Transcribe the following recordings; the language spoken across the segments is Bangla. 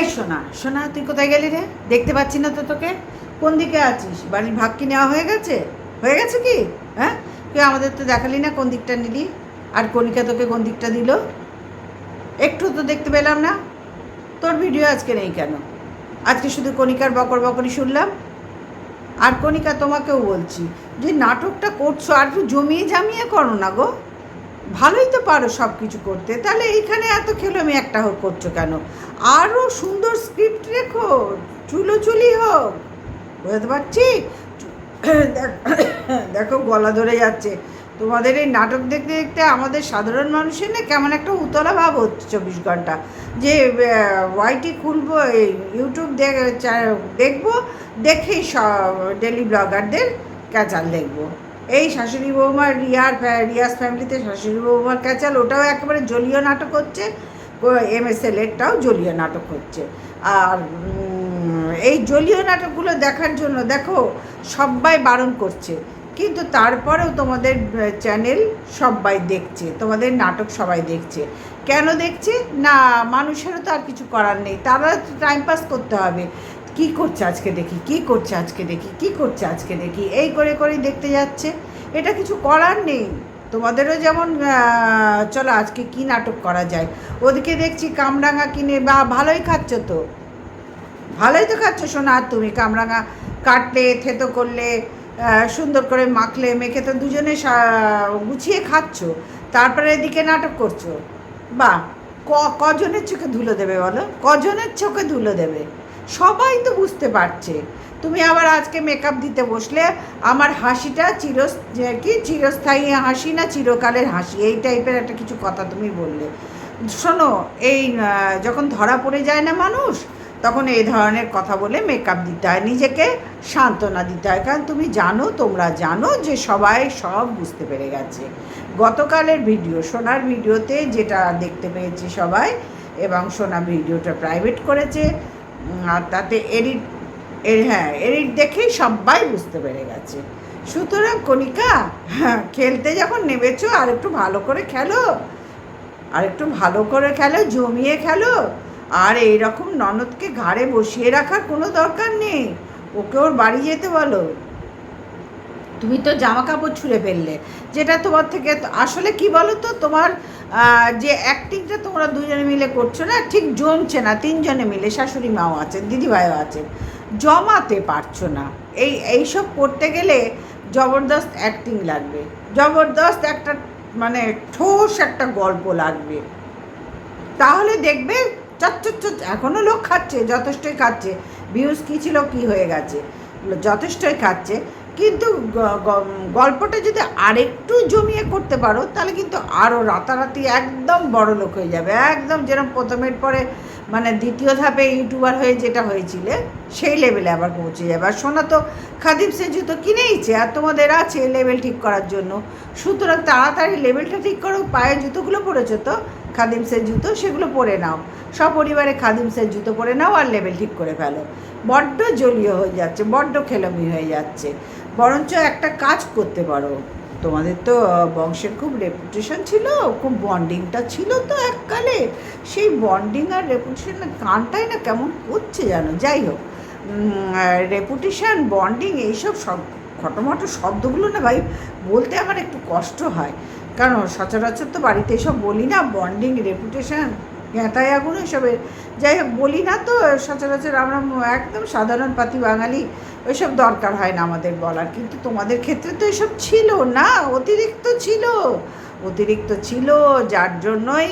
এই সোনা? সোনা, তুই কোথায় গেলি রে? দেখতে পাচ্ছি না তো তোকে। কোন দিকে আছিস? বাড়ির ভাগ কি নেওয়া হয়ে গেছে? হয়ে গেছে কি? হ্যাঁ? তুই আমাদের তো দেখালি না কোন দিকটা নিলি। আর কণিকা তোকে কোন দিকটা দিল? একটু তো দেখতে পেলাম না। তোর ভিডিও আজকে নেই কেন? আজকে শুধু কণিকার বকর বকরই শুনলাম। আর কণিকা তোমাকেও বলছি, যে নাটকটা করছ, আর একটু জমিয়ে জামিয়ে করো না গো। ভালোই তো পারো সব কিছু করতে। তাহলে এইখানে এত খেলোমি একটা হোক, করছ কেন? আরও সুন্দর স্ক্রিপ্ট রেখো চুলো চুলি হোক। বুঝতে পারছি? দেখো গলা ধরে যাচ্ছে। তোমাদের এই নাটক দেখতে দেখতে আমাদের সাধারণ মানুষের না কেমন একটা উতলা ভাব হচ্ছে চব্বিশ ঘণ্টা। যে ওয়াইটি খুলবো, এই ইউটিউব দেখব, দেখেই সব ডেলি ব্লগারদের ক্যাচাল দেখব। এই শাশুড়ি বৌমার রিয়ার রিয়াজ ফ্যামিলিতে শাশুড়ি বৌমার ক্যাচাল, ওটাও একেবারে জলীয় নাটক হচ্ছে। এম এস এল এরটাও জলীয় নাটক হচ্ছে। আর এই জলীয় নাটকগুলো দেখার জন্য দেখো সবাই বারণ করছে। কিন্তু তারপরেও তোমাদের চ্যানেল সবাই দেখছে, তোমাদের নাটক সবাই দেখছে। কেন দেখছে? না, মানুষেরও তো আর কিছু করার নেই। তারা টাইম পাস করতে হবে। কি করছে আজকে দেখি, কি করছে আজকে দেখি, কি করছে আজকে দেখি, এই করে করেই দেখতে যাচ্ছে। এটা কিছু করার নেই। তোমাদেরও যেমন চলো আজকে কি নাটক করা যায়। ওদিকে দেখছি কামরাঙা কিনে, বা ভালোই খাচ্ছ তো। ভালোই তো খাচ্ছ শোনা তুমি কামরাঙা কাটলে, থেতো করলে সুন্দর করে মাখলে, মেখে তো দুজনে গুছিয়ে খাচ্ছ। তারপরে এদিকে নাটক করছ। বা ক, কজনের চোখে ধুলো দেবে বলো? কজনের চোখে ধুলো দেবে? সবাই তো বুঝতে পারছে। তুমি আবার আজকে মেকআপ দিতে বসলে, আমার হাসিটা চির কি, চিরস্থায়ী হাসি না চিরকালের হাসি? এই টাইপের একটা কিছু কথা তুমি বললে। শোনো, এই যখন ধরা পড়ে যায় না মানুষ, তখন এই ধরনের কথা বলে মেকআপ দিতে হয়। নিজেকে সান্ত্বনা দিতে হয়। কারণ তুমি জানো, তোমরা জানো যে সবাই সব বুঝতে পেরে গেছে। গতকালের ভিডিও সোনার ভিডিওতে যেটা দেখতে পেয়েছি সবাই, এবং সোনা ভিডিওটা প্রাইভেট করেছে আর তাতে এডিট হ্যাঁ এডিট দেখেই সবাই বুঝতে পেরে গেছে। সুতরাং কণিকা হ্যাঁ খেলতে যখন নেমেছো, আর একটু ভালো করে খেলো, আর একটু ভালো করে খেলো, জমিয়ে খেলো, আর এই রকম ননদকে ঘাড়ে বসিয়ে রাখার কোনো দরকার নেই। ওকে ওর বাড়ি যেতে বলো। তুমি তো জামা কাপড় ছুঁড়ে ফেললে। যেটা তোমার থেকে আসলে কি বলো তো তোমার যে অ্যাক্টিংটা তোমরা দুজনে মিলে করছ না, ঠিক জমছে না, তিনজনে মিলে, শাশুড়ি মাও আছেন, দিদিভাইও আছেন, জমাতে পারছ না। এই, এইসব করতে গেলে জবরদস্ত অ্যাক্টিং লাগবে। জবরদস্ত একটা মানে ঠোস একটা গল্প লাগবে। তাহলে দেখবে চচ্চর চচ এখনও লোক খাচ্ছে, যথেষ্টই খাচ্ছে। ভিউজ কী ছিল, কী হয়ে গেছে? যথেষ্টই খাচ্ছে। কিন্তু গল্পটা যদি আরেকটু জমিয়ে করতে পারো, তাহলে কিন্তু আরও রাতারাতি একদম বড় লোক হয়ে যাবে। একদম যেরকম প্রথমের পরে মানে দ্বিতীয় ধাপে ইউটিউবার হয়ে যেটা হয়েছিলে, সেই লেভেলে আবার পৌঁছে যাবে। আর শোনা তো খাদিম সে জুতো কিনেইছে, আর তোমাদের আছে লেভেল ঠিক করার জন্য। সুতরাং তাড়াতাড়ি লেভেলটা ঠিক করো, পায়ে জুতোগুলো পরেছো তো খাদিমসের জুতো, সেগুলো পরে নাও। সপরিবারে খাদিমসের জুতো পরে নাও আর লেভেল ঠিক করে ফেলো। বড্ড জলীয় হয়ে যাচ্ছে, বড্ড খেলমি হয়ে যাচ্ছে। বরঞ্চ একটা কাজ করতে পারো। তোমাদের তো বংশের খুব রেপুটেশন ছিল, খুব বন্ডিংটা ছিল তো এককালে। সেই বন্ডিং আর রেপুটেশন কানটাই না কেমন করছে জানো? যাই হোক রেপুটেশন বন্ডিং এইসব সব খটোমটো শব্দগুলো না ভাই বলতে আমার একটু কষ্ট হয়। কারণ সচরাচর তো বাড়িতে এসব বলি না বন্ডিং রেপুটেশন গেঁতায় আগুন এসবের। যাই হোক, বলি না তো, সচরাচর আমরা একদম সাধারণ পাতি বাঙালি, ওইসব দরকার হয় না আমাদের বলার। কিন্তু তোমাদের ক্ষেত্রে তো এসব ছিল না, অতিরিক্ত ছিল। অতিরিক্ত ছিল, যার জন্যই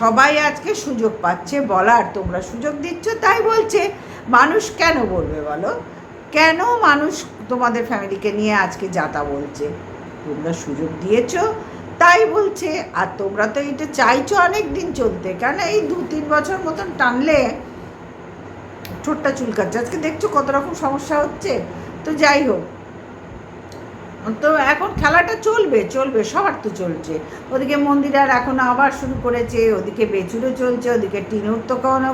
সবাই আজকে সুযোগ পাচ্ছে বলার। তোমরা সুযোগ দিচ্ছ, তাই বলছে। মানুষ কেন বলবে বলো? কেন মানুষ তোমাদের ফ্যামিলিকে নিয়ে আজকে যাতা বলছে? তোমরা সুযোগ দিয়েছ তাই বলছে, আর তোমরা তো এটা চাইছো অনেক দিন চলতে। কেন এই দু তিন বছর মতন টানলে ঠোঁটটা চুলকাচ্ছে? আজকে দেখছ কত রকম সমস্যা হচ্ছে? তো যাই হোক। তো এখন খেলাটা চলবে চলবে, সবার তো চলছে। ওদিকে মন্দিরার এখন আবার শুরু করেছে, ওদিকে বেচুরও চলছে, ওদিকে টিনুর তো কোনো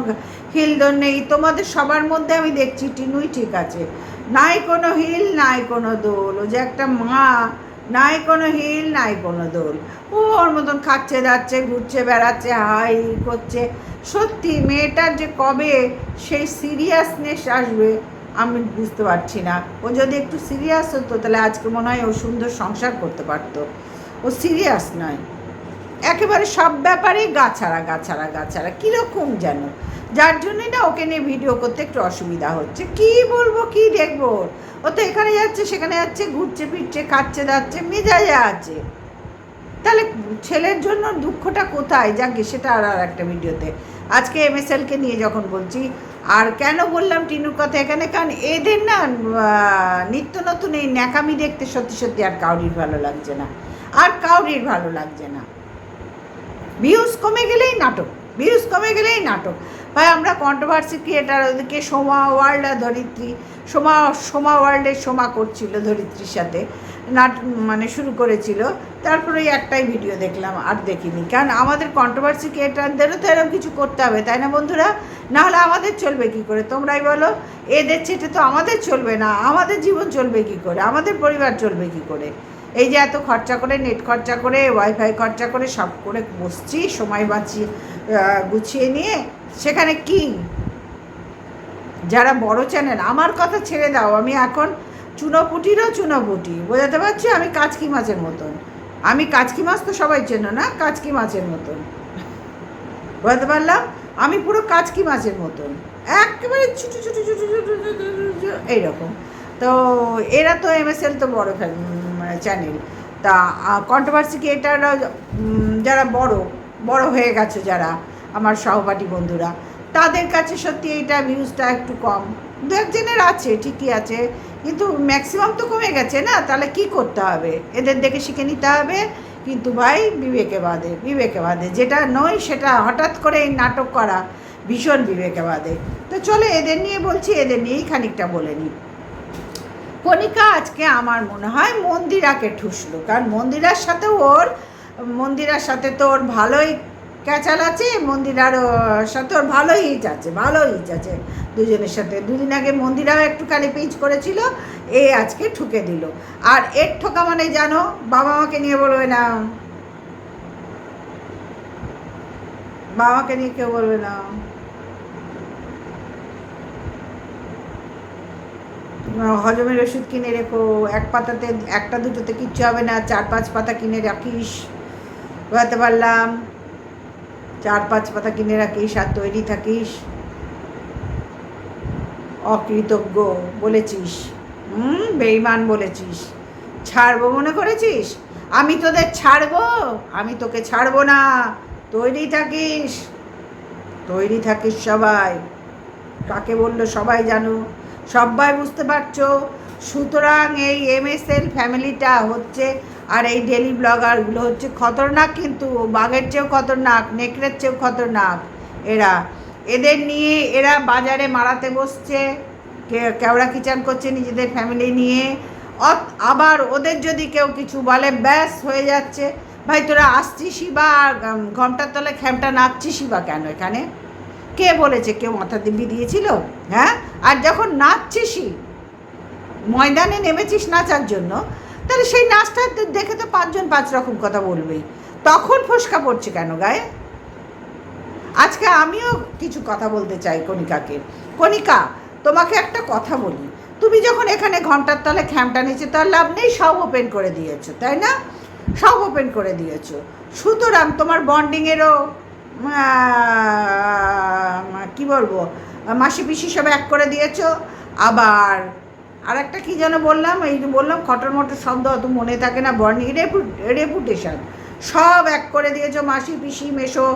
হিলদোল নেই। তোমাদের সবার মধ্যে আমি দেখছি টিনুই ঠিক আছে। নাই কোনো হিল, নাই কোনো দোল। ও যে একটা মা নাই কোনো হিল, নাই কোনো দোল। ও ওর মতন খাচ্ছে, যাচ্ছে, ঘুরছে, বেড়াচ্ছে, হাই করছে। সত্যি, মেয়েটার যে কবে সেই সিরিয়াসনেস আসবে, আমি বুঝতে পারছি না। ও যদি একটু সিরিয়াস হতো, তাহলে আজকে মনে হয় ও সুন্দর সংসার করতে পারতো। ও সিরিয়াস নয়। একেবারে সব ব্যাপারেই গাছাড়া গাছাড়া গাছাড়া কীরকম যেন? যার জন্যই না ওকে নিয়ে ভিডিও করতে একটু অসুবিধা হচ্ছে। কি বলব, কি দেখব? ও তো এখানে যাচ্ছে, সেখানে যাচ্ছে, ঘুরছে, ফিরছে, খাচ্ছে যাচ্ছে মেজাজে আছে। তাহলে ছেলের জন্য দুঃখটা কোথায়? যাকে সেটা আর আর একটা ভিডিওতে। আজকে এম এস এলকে নিয়ে যখন বলছি, আর কেন বললাম টিনুর কথা এখানে? কারণ এদের না নিত্য নতুন এই ন্যাকামি দেখতে সত্যি সত্যি আর কাউরির ভালো লাগছে না। আর কাউরির ভালো লাগছে না। ভিউজ কমে গেলেই নাটক ভিউজ কমে গেলেই নাটক। ভাই, আমরা কন্ট্রোভার্সি ক্রিয়েটার ওদেরকে সোমা ওয়ার্ল্ড আর ধরিত্রী, সোমা সোমা ওয়ার্ল্ডের সোমা করছিল ধরিত্রীর সাথে, নাট মানে শুরু করেছিল, তারপরে ওই একটাই ভিডিও দেখলাম, আর দেখিনি। কারণ আমাদের কন্ট্রোভার্সি ক্রিয়েটারদেরও তো এরকম কিছু করতে হবে, তাই না বন্ধুরা? নাহলে আমাদের চলবে কি করে? তোমরাই বলো, এদের ছেটে তো আমাদের চলবে না, আমাদের জীবন চলবে কি করে? আমাদের পরিবার চলবে কি করে? এই যে এত খরচা করে নেট খরচা করে ওয়াইফাই খরচা করে সব করে বসছি, সময় বাঁচিয়ে গুছিয়ে নিয়ে। সেখানে কি যারা বড় চ্যানেল আমার কথা ছেড়ে দাও, আমি এখন চুনোপুটিরও চুনোপুটি, বোঝাতে পারছি? আমি কাচকি মাছের মতন। আমি কাচকি মাছ তো সবাই চেনো না, কাচকি মাছের মতন। বোঝাতে পারলাম? আমি পুরো কাচকি মাছের মতন। একেবারে ছোটো ছোটো ছোটো ছোটো এইরকম। তো এরা তো এমএসএল তো বড় চ্যানেল তা কন্ট্রোভার্সি ক্রিয়েটাররা যারা বড় বড় হয়ে গেছে যারা, আমার সহপাঠী বন্ধুরা, তাদের কাছে সত্যি এইটা ভিউজটা একটু কম। দু একজনের আছে, ঠিকই আছে, কিন্তু ম্যাক্সিমাম তো কমে গেছে না? তাহলে কি করতে হবে? এদের দেখে শিখে নিতে হবে। কিন্তু ভাই বিবেকে বাদে বিবেকে বাদে যেটা নয়, সেটা হঠাৎ করে এই নাটক করা ভীষণ বিবেকে বাদে তো চলো, এদের নিয়ে বলছি, এদের নিয়েই খানিকটা বলে নিই। কণিকা আজকে আমার মনে হয় মন্দিরাকে ঠুসলো। কারণ মন্দিরার সাথে ওর, মন্দিরার সাথে তো ওর ভালোই ক্যাচাল আছে, মন্দিরার সাথে ওর ভালোই ইচ আছে ভালোই ইচ আছে। দুজনের সাথে দুদিন আগে মন্দিরাও একটুখানি পিচ করেছিল, এ আজকে ঠুকে দিল। আর এর ঠোকা মানে জানো, বাবা মাকে নিয়ে বলবে না। বাবাকে নিয়ে কেউ বলবে না। হজমের ওষুধ কিনে রেখো, এক পাতাতে, একটা দুটোতে কিচ্ছু হবে না, চার পাঁচ পাতা কিনে রাখিস। বোঝাতে পারলাম। চার পাঁচ পাতা কিনে রাখিস আর তৈরি থাকিস। অকৃতজ্ঞ বলেছিস। হুম বেইমান বলেছিস। ছাড়বো মনে করেছিস? আমি তোদের ছাড়বো? আমি তোকে ছাড়বো না। তৈরি থাকিস। তৈরি থাকিস সবাই। কাকে বলল সবাই জানো? সবাই বুঝতে পারছ? সুতরাং এই এমএসএল ফ্যামিলিটা হচ্ছে আর এই ডেলি ব্লগারগুলো হচ্ছে খতরনাক কিন্তু বাঘের চেয়েও খতরনাক, নেকড়ের চেয়েও খতরনাক এরা। এদের নিয়ে এরা বাজারে মারাতে বসছে কেওড়া কিচান করছে নিজেদের ফ্যামিলি নিয়ে। আবার ওদের যদি কেউ কিছু বলে, ব্যাস হয়ে যাচ্ছে। ভাই, তোরা আসছিসই বা ঘণ্টার তলে খ্যামটা নাচছিসই বা কেন এখানে? কে বলেছে? কেউ মাথা দিব্যি দিয়েছিল? হ্যাঁ? আর যখন নাচছিসই, ময়দানে নেমেছিস নাচার জন্য, তাহলে সেই নাচটা দেখে তো পাঁচজন পাঁচ রকম কথা বলবেই। তখন ফসকা পড়ছে কেন গায়ে? আজকে আমিও কিছু কথা বলতে চাই কণিকাকে। কণিকা, তোমাকে একটা কথা বলি। তুমি যখন এখানে ঘণ্টার তলে খ্যামটা নিচে তার লাভ নেই, সব ওপেন করে দিয়েছ, তাই না? সব ওপেন করে দিয়েছ। সুতরাং তোমার বন্ডিংয়েরও কি বলব? মাসি পিসি সব এক করে দিয়েছ। আবার আর একটা কী যেন বললাম? এই যে বললাম খটর মটর শব্দ অত মনে থাকে না বর্ণিং রেপুটেশন। সব এক করে দিয়েছ, মাসি পিসি মেশো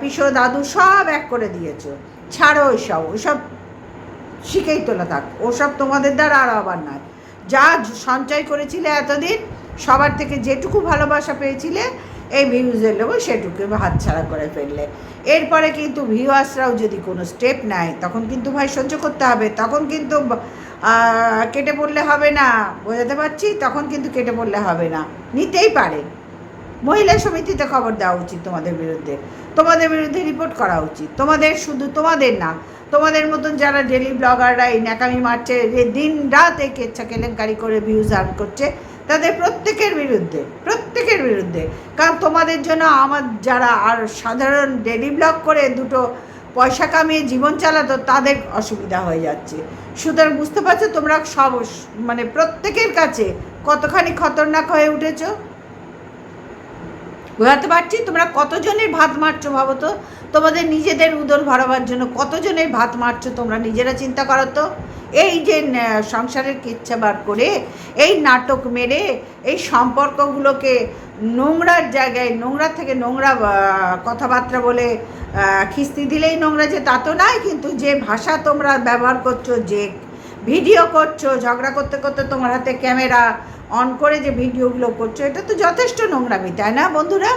পিসো, দাদু, সব এক করে দিয়েছ। ছাড়ো ওইসব ওইসব শিখেই তোলা থাক। ওসব তোমাদের দ্বারা আর আবার নয়। যা সঞ্চয় করেছিলে এতদিন, সবার থেকে যেটুকু ভালোবাসা পেয়েছিলে এই ভিউজের লোক সেটুকু হাতছাড়া করে ফেললে। এরপরে কিন্তু ভিউয়ার্সরাও যদি কোনো স্টেপ নেয়, তখন কিন্তু ভাই সহ্য করতে হবে। তখন কিন্তু কেটে পড়লে হবে না। বোঝাতে পারছি? তখন কিন্তু কেটে পড়লে হবে না। নিতেই পারে। মহিলা সমিতিতে খবর দেওয়া উচিত তোমাদের বিরুদ্ধে। তোমাদের বিরুদ্ধে রিপোর্ট করা উচিত। তোমাদের শুধু তোমাদের না, তোমাদের মতন যারা ডেলি ব্লগাররা এই ন্যাকামি মারছে দিন রাত এই কেচ্ছা কেলেঙ্কারি করে ভিউজ আর্ন করছে তাদের প্রত্যেকের বিরুদ্ধে প্রত্যেকের বিরুদ্ধে। কারণ তোমাদের জন্য আমার যারা আর সাধারণ ডেলি ব্লক করে দুটো পয়সা কামিয়ে জীবন চালাতো, তাদের অসুবিধা হয়ে যাচ্ছে। সুতরাং বুঝতে পারছ তোমরা সব মানে প্রত্যেকের কাছে কতখানি খতরনাক হয়ে উঠেছো? বোঝাতে পারছি, তোমরা কতজনের ভাত মারছো ভাবো তো? তোমাদের নিজেদের উদর ভরাবার জন্য কতজনের ভাত মারছো তোমরা নিজেরা চিন্তা করো তো? এই যে সংসারের কিচ্ছা বার করে, এই নাটক মেরে, এই সম্পর্কগুলোকে নোংরার জায়গায়, নোংরা থেকে নোংরা কথাবার্তা বলে খিস্তি দিলেই নোংরা যে তা তো নয়, কিন্তু যে ভাষা তোমরা ব্যবহার করছ, যে ভিডিও করছ, ঝগড়া করতে করতে তোমার হাতে ক্যামেরা অন করে যে ভিডিওগুলো করছ, এটা তো যথেষ্ট নোংরামি, তাই না বন্ধুরা?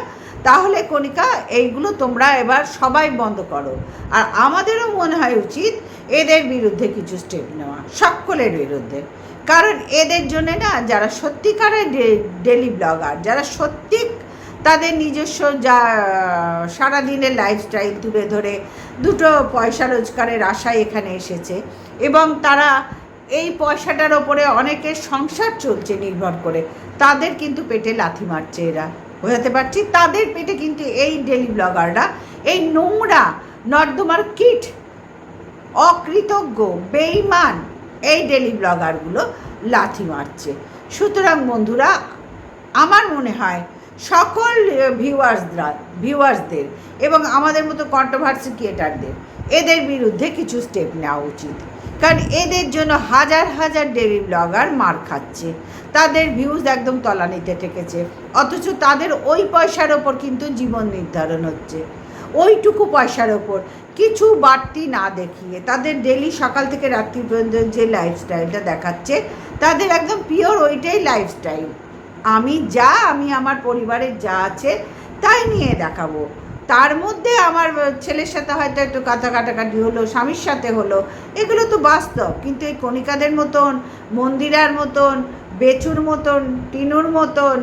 তাহলে কণিকা, এইগুলো তোমরা এবার সবাই বন্ধ করো। আর আমাদেরও মনে হয় উচিত এদের বিরুদ্ধে কিছু স্টেপ নেওয়া, সকলের বিরুদ্ধে। কারণ এদের জন্য না, যারা সত্যিকারের ডেলি ব্লগার যারা সত্যি তাদের নিজস্ব যা, সারাদিনের লাইফস্টাইল তুলে ধরে, দুটো পয়সা রোজগারের আশায় এখানে এসেছে। এবং তারা এই পয়সাটার ওপরে অনেকের সংসার চলছে নির্ভর করে। তাদের কিন্তু পেটে লাথি মারছে এরা। বোঝাতে পারছি? তাদের পেটে কিন্তু এই ডেলি ব্লগাররা এই নোংরা নর্দমার কিট, অকৃতজ্ঞ বেইমান এই ডেলি ব্লগারগুলো লাথি মারছে। সুতরাং বন্ধুরা, আমার মনে হয় সকল ভিউয়ার্সরা ভিউয়ার্সদের এবং আমাদের মতো কন্ট্রোভার্সি ক্রিয়েটারদের এদের বিরুদ্ধে কিছু স্টেপ নেওয়া উচিত। কারণ এদের জন্য হাজার হাজার ডেলি ব্লগার মার খাচ্ছে। তাদের ভিউজ একদম তলানিতে ঠেকেছে। অথচ তাদের ওই পয়সার ওপর কিন্তু জীবন নির্ধারণ হচ্ছে। ওইটুকু পয়সার ওপর কিছু বাড়তি না দেখিয়ে তাদের ডেলি সকাল থেকে রাত্রি পর্যন্ত যে লাইফস্টাইলটা দেখাচ্ছে, তাদের একদম পিওর ওইটাই লাইফস্টাইল আমি যা, আমি আমার পরিবারের যা আছে, তাই নিয়ে দেখাবো। তার মধ্যে আমার ছেলের সাথে হয়তো একটু কথা কাটাকাটি হলো, স্বামীর সাথে হলো, এগুলো তো বাস্তব। কিন্তু এই কণিকাদের মতন, মন্দিরার মতন, বেচুর মতন, টিনুর মতন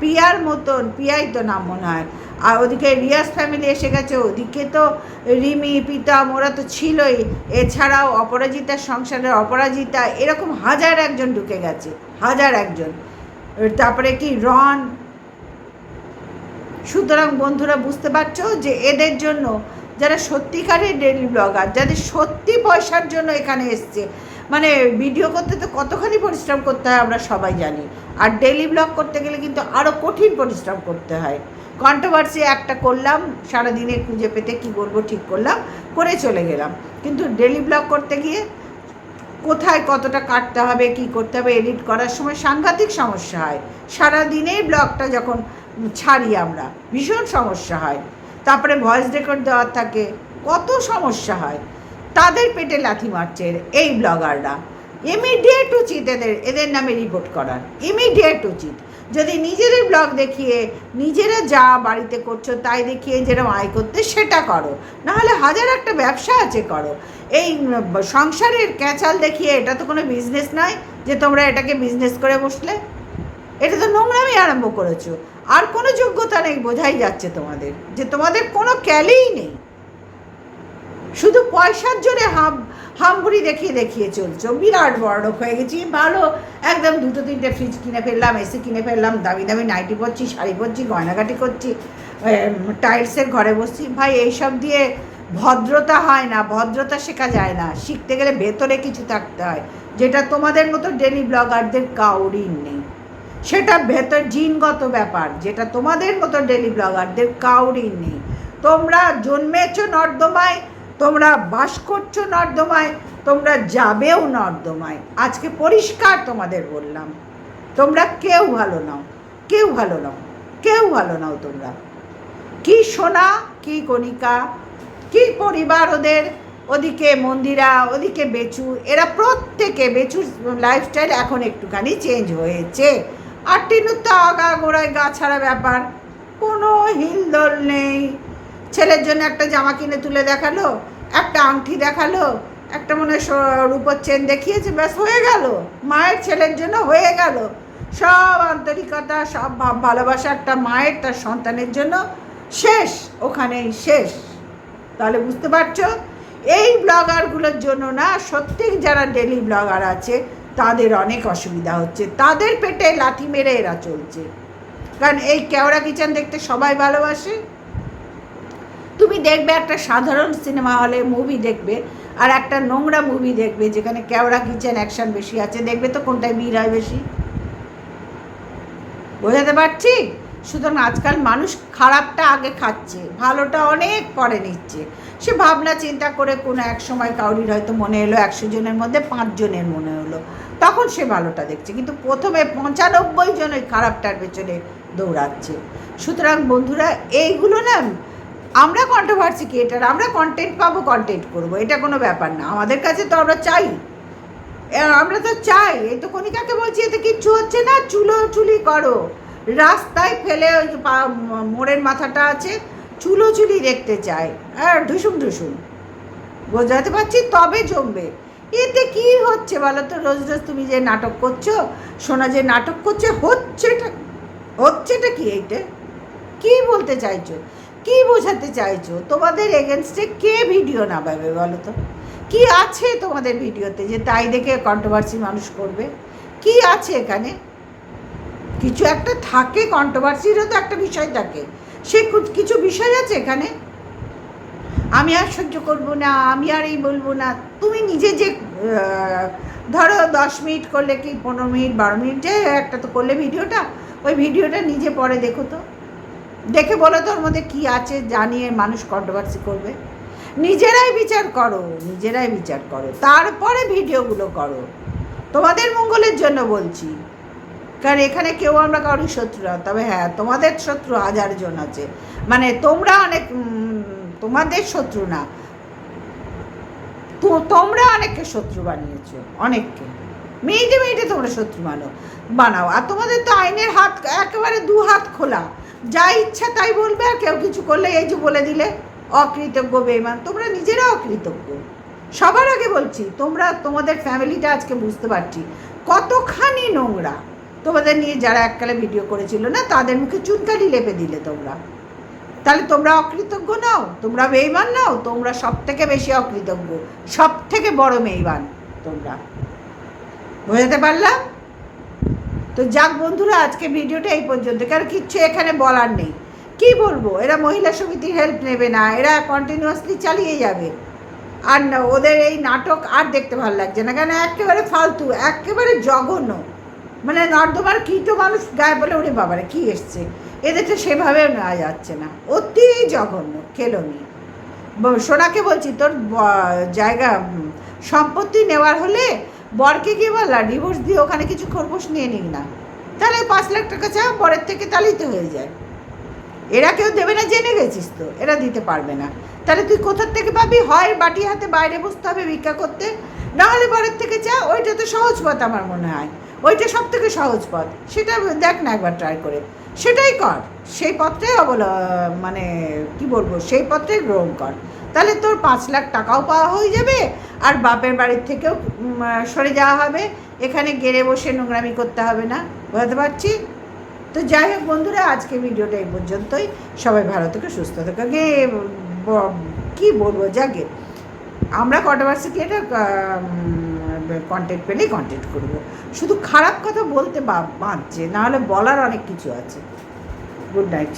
পিয়ার মতন, পিয়াই তো নাম মনে হয়। আর ওদিকে রিয়াজ ফ্যামিলি এসে গেছে, ওদিকে তো রিমি পিতাম ওরা তো ছিলই। এছাড়াও অপরাজিতার সংসারের অপরাজিতা, এরকম হাজার একজন ঢুকে গেছে, হাজার একজন। তারপরে কি, রন সুতরাং বন্ধুরা বুঝতে পারছ যে এদের জন্য যারা সত্যিকারের ডেলি ব্লগার যাদের সত্যি পয়সার জন্য এখানে এসছে মানে ভিডিও করতে তো কতখানি পরিশ্রম করতে হয় আমরা সবাই জানি। আর ডেলি ব্লগ করতে গেলে কিন্তু আরও কঠিন পরিশ্রম করতে হয়। কন্ট্রোভার্সি একটা করলাম সারাদিনে খুঁজে পেতে কি বলব ঠিক করলাম, করে চলে গেলাম। কিন্তু ডেলি ব্লগ করতে গিয়ে কোথায় কতটা কাটতে হবে, কি করতে হবে এডিট করার সময় সাংঘাতিক সমস্যা হয়। সারাদিনেই ব্লগটা যখন ছাড়ি আমরা। ভীষণ সমস্যা হয়। তারপরে ভয়েস রেকর্ড দেওয়ার থাকে। কত সমস্যা হয়। তাদের পেটে লাথি মারছে এই ব্লগাররা ইমিডিয়েট উচিত এদের এদের নামে রিপোর্ট করার। ইমিডিয়েট উচিত। যদি নিজেদের ব্লগ দেখিয়ে নিজেরা যা বাড়িতে করছ তাই দেখিয়ে যেরকম আয় করতে সেটা করো। নাহলে হাজার একটা ব্যবসা আছে করো। এই সংসারের ক্যাচাল দেখিয়ে এটা তো কোনো বিজনেস নয় যে তোমরা এটাকে বিজনেস করে বসলে। এটা তো নোংরামি আরম্ভ করেছ। আর কোনো যোগ্যতা নেই, বোঝাই যাচ্ছে তোমাদের, যে তোমাদের কোনো ক্যালেই নেই। শুধু পয়সার জোরে হাম হামবুড়ি দেখিয়ে দেখিয়ে চলছো। বিরাট বড়লোক হয়ে গেছি, ভালো, একদম দুটো তিনটে ফ্রিজ কিনে ফেললাম, এসি কিনে ফেললাম, দামি দামি নাইটি পরছি, শাড়ি পরছি, গয়নাগাটি করছি টাইলসের ঘরে বসছি। ভাই, এইসব দিয়ে ভদ্রতা হয় না, ভদ্রতা শেখা যায় না। শিখতে গেলে ভেতরে কিছু থাকতে হয়, যেটা তোমাদের মতো ডেলি ব্লগারদের কাউরির নেই। সেটা ভেতর জিনগত ব্যাপার, যেটা তোমাদের মতো ডেলি ব্লগারদের কাউরির নেই। তোমরা জন্মেছো নর্দমায়, তোমরা বাস করছ নর্দমায়, তোমরা যাবেও নর্দমায়। আজকে পরিষ্কার তোমাদের বললাম। তোমরা কেউ ভালো নাও, কেউ ভালো নাও, কেউ ভালো নাও তোমরা। কি সোনা, কি কণিকা, কি পরিবার ওদের, ওদিকে মন্দিরা, ওদিকে বেচু, এরা প্রত্যেকে বেচুর লাইফস্টাইল এখন একটুখানি চেঞ্জ হয়েছে। আর টিনুর তো আগা গোড়ায় গা ছাড়া ব্যাপার। কোনো হিলদোল নেই। ছেলের জন্য একটা জামা কিনে তুলে দেখাল, একটা আংটি দেখাল, একটা মনে রূপোর চেন দেখিয়েছে, ব্যাস হয়ে গেল। মায়ের ছেলের জন্য হয়ে গেল। সব আন্তরিকতা, সব ভালোবাসা একটা মায়ের, তার সন্তানের জন্য শেষ, ওখানেই শেষ। তাহলে বুঝতে পারছ? এই ব্লগারগুলোর জন্য না সত্যি যারা ডেলি ব্লগার আছে তাদের অনেক অসুবিধা হচ্ছে। তাদের পেটে লাথি মেরে এরা চলছে। কারণ এই কেওড়া কিচেন দেখতে সবাই ভালোবাসে। তুমি দেখবে একটা সাধারণ সিনেমা হলে মুভি দেখবে, আর একটা নোংরা মুভি দেখবে, যেখানে কেওড়া কিচেন অ্যাকশন বেশি আছে। দেখবে তো কোনটায় ভিড় হয় বেশি। বোঝাতে পারছি? সুতরাং আজকাল মানুষ খারাপটা আগে খাচ্ছে, ভালোটা অনেক পরে নিচ্ছে। সে ভাবনা চিন্তা করে কোনো এক সময় কাউরির হয়তো মনে এলো একশো জনের মধ্যে পাঁচজনের মনে হলো। তখন সে ভালোটা দেখছে, কিন্তু প্রথমে পঁচানব্বই জন ওই খারাপটার পেছনে দৌড়াচ্ছে। সুতরাং বন্ধুরা, এইগুলো না, আমরা কন্ট্রোভার্সি ক্রিয়েটার আমরা কন্টেন্ট পাবো কন্টেন্ট করব, এটা কোনো ব্যাপার না। আমাদের কাছে তো আমরা চাই। আমরা তো চাই। এই তো কণিকাকে বলছি, এতে কিচ্ছু হচ্ছে না চুলো চুলি করো। রাস্তায় ফেলে ওই মোড়ের মাথাটা আছে, চুলো চুলি দেখতে চায়। আর ঢুসুম ঢুসুম। বোঝাতে পারছি? তবে জমবে। এতে কি হচ্ছে বলো তো? রোজ রোজ তুমি যে নাটক করছ শোনা যে নাটক করছে, হচ্ছেটা হচ্ছেটা কি এইটা? কি বলতে চাইছো? কি বোঝাতে চাইছো? তোমাদের এগেনস্টে কে ভিডিও না পাবে বলো তো? কি আছে তোমাদের ভিডিওতে যে তাই দেখে কন্ট্রোভার্সি মানুষ করবে? কি আছে এখানে? কিছু একটা থাকে কন্ট্রোভার্সিরও তো একটা বিষয় থাকে। সে কিছু বিষয় আছে এখানে? আমি আর সহ্য করব না, আমি আর এই বলব না। তুমি নিজে যে ধরো দশ মিনিট করলে কি পনেরো মিনিট, বারো মিনিট, যে একটা তো করলে ভিডিওটা, ওই ভিডিওটা নিজে পরে দেখো তো। দেখে বলো তো ওর মধ্যে কী আছে জানিয়ে মানুষ কন্ট্রোভার্সি করবে। নিজেরাই বিচার করো, নিজেরাই বিচার করো। তারপরে ভিডিওগুলো করো। তোমাদের মঙ্গলের জন্য বলছি। কারণ এখানে কেউ আমরা কারোর শত্রু না। তবে হ্যাঁ তোমাদের শত্রু হাজার জন আছে। মানে তোমরা অনেক তোমাদের শত্রু না। তো তোমরা অনেককে শত্রু বানিয়েছো, অনেককে। মিনিটে মিনিটে তোমরা শত্রু মানো, বানাও। আর তোমাদের তো আইনের হাত, একেবারে দু হাত খোলা। যা ইচ্ছা তাই বলবে, আর কেউ কিছু করলে এই যে বলে দিলে, অকৃতজ্ঞ বেমান তোমরা নিজেরা অকৃতজ্ঞ। সবার আগে বলছি, তোমরা তোমাদের ফ্যামিলিটা আজকে বুঝতে পারছি। কতখানি নোংরা। তোমাদের নিয়ে যারা এককালে ভিডিও করেছিল না, তাদের মুখে চুনকালি লেপে দিলে তোমরা। তাহলে তোমরা অকৃতজ্ঞ নাও, তোমরা বেইমান নাও, তোমরা সব থেকে বেশি অকৃতজ্ঞ সব থেকে বড় মেইমান তোমরা। বোঝাতে পারলাম? তো যাক বন্ধুরা আজকে ভিডিওটা এই পর্যন্ত, কারণ কিচ্ছু এখানে বলার নেই। কি বলব, এরা মহিলা সমিতির হেল্প নেবে না, এরা কন্টিনিউয়াসলি চালিয়ে যাবে। আর না, ওদের এই নাটক আর দেখতে ভালো লাগছে না, কেন একেবারে ফালতু, একেবারে জঘন্য। মানে নর্দমার কীটো মানুষ গায়ে বলে ওরে বাবারে, কি এসছে? এদেরটা সেভাবে নেওয়া যাচ্ছে না। অতি জঘন্য খেলোনি সোনাকে বলছি, তোর জায়গা সম্পত্তি নেওয়ার হলে বরকে গিয়ে বললা ডিভোর্স দিয়ে ওখানে কিছু খরগোশ নিয়ে নিক না। তাহলে পাঁচ লাখ টাকা চা বরের থেকে তাহলেই তো হয়ে যায়। এরা কেউ দেবে না, জেনে গেছিস তো, এরা দিতে পারবে না। তাহলে তুই কোথার থেকে পাবি? হয় বাটি হাতে বাইরে বসতে হবে ভিক্ষা করতে। না হলে বরের থেকে চা ওইটা তো সহজ পথ আমার মনে হয়। ওইটা সব থেকে সহজ পথ। সেটা দেখ না একবার ট্রাই করে। সেটাই কর। সেই পথটাই অবল মানে কি বলব, সেই পথটাই গ্রহণ কর। তাহলে তোর পাঁচ লাখ টাকাও পাওয়া হয়ে যাবে আর বাপের বাড়ির থেকেও সরে যাওয়া হবে। এখানে গেড়ে বসে নোংরামি করতে হবে না। বুঝতে পারছি? তো যাই হোক বন্ধুরা আজকে ভিডিওটা এই পর্যন্তই। সবাই ভালো থেকে, সুস্থ থেকে। গে কি বলব, যাকে? আমরা কটা কন্ট্রোভার্সি এটা কন্টেন্ট পেলেই কন্টেন্ট করব। শুধু খারাপ কথা বলতে বাঁধছে, নাহলে বলার অনেক কিছু আছে। Good night